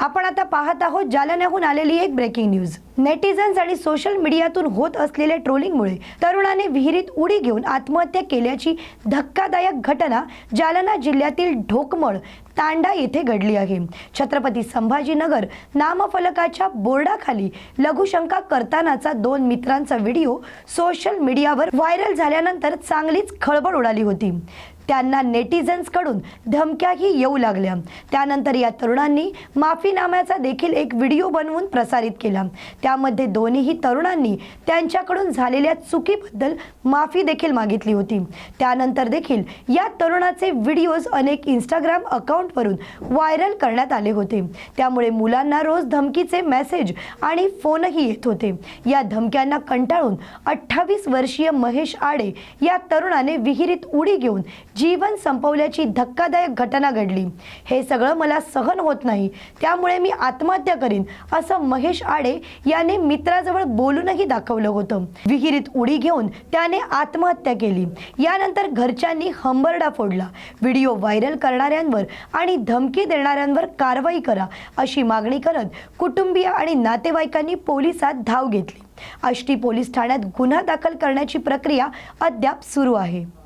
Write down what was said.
आपण आता पाहत आहोत जालन्याहून आलेली एक ब्रेकिंग न्यूज नेटिझन्स आणि सोशल मीडियातून होत असलेल्या ट्रोलिंगमुळे तरुणाने विहिरीत उडी घेऊन आत्महत्या केल्याची धक्कादायक घटना जालना जिल्ह्यातील ढोकमळ तांडा येथे घडली आहे. छत्रपती संभाजीनगर नामफलकाच्या बोर्डाखाली लघुशंका करतानाचा दोन मित्रांचा व्हिडिओ सोशल मीडियावर व्हायरल झाल्यानंतर चांगलीच खळबळ उडाली होती. त्यांना नेटिझन्सकडून धमक्याही येऊ लागल्या. त्यानंतर या तरुणांनी माफीनाम्याचा देखील एक व्हिडिओ बनवून प्रसारित केला. त्यामध्ये दोन्हीही तरुणांनी त्यांच्याकडून झालेल्या चुकीबद्दल माफी देखील मागितली होती. त्यानंतर देखील या तरुणाचे व्हिडिओज अनेक इंस्टाग्राम अकाउंटवरून व्हायरल करण्यात आले होते. त्यामुळे मुलांना रोज धमकीचे मेसेज आणि फोनही येत होते. या धमक्यांना कंटाळून अठ्ठावीस वर्षीय महेश आडे या तरुणाने विहिरीत उडी घेऊन जीवन संपवल्याची धक्कादायक घटना घडली. हे सगळं मला सहन होत नाही. त्यामुळे मी आत्महत्या करीन असं महेश आडे याने मित्राजवळ बोलूनही दाखवलं होतं. विहिरीत उडी घेऊन त्याने आत्महत्या केली. यानंतर घरच्यांनी हंबरडा फोडला. व्हिडिओ व्हायरल करणाऱ्यांवर आणि धमकी देणाऱ्यांवर कारवाई करा अशी मागणी करत कुटुंबीय आणि नातेवाईकांनी पोलिसात धाव घेतली. आष्टी पोलीस ठाण्यात गुन्हा दाखल करण्याची प्रक्रिया अद्याप सुरू आहे.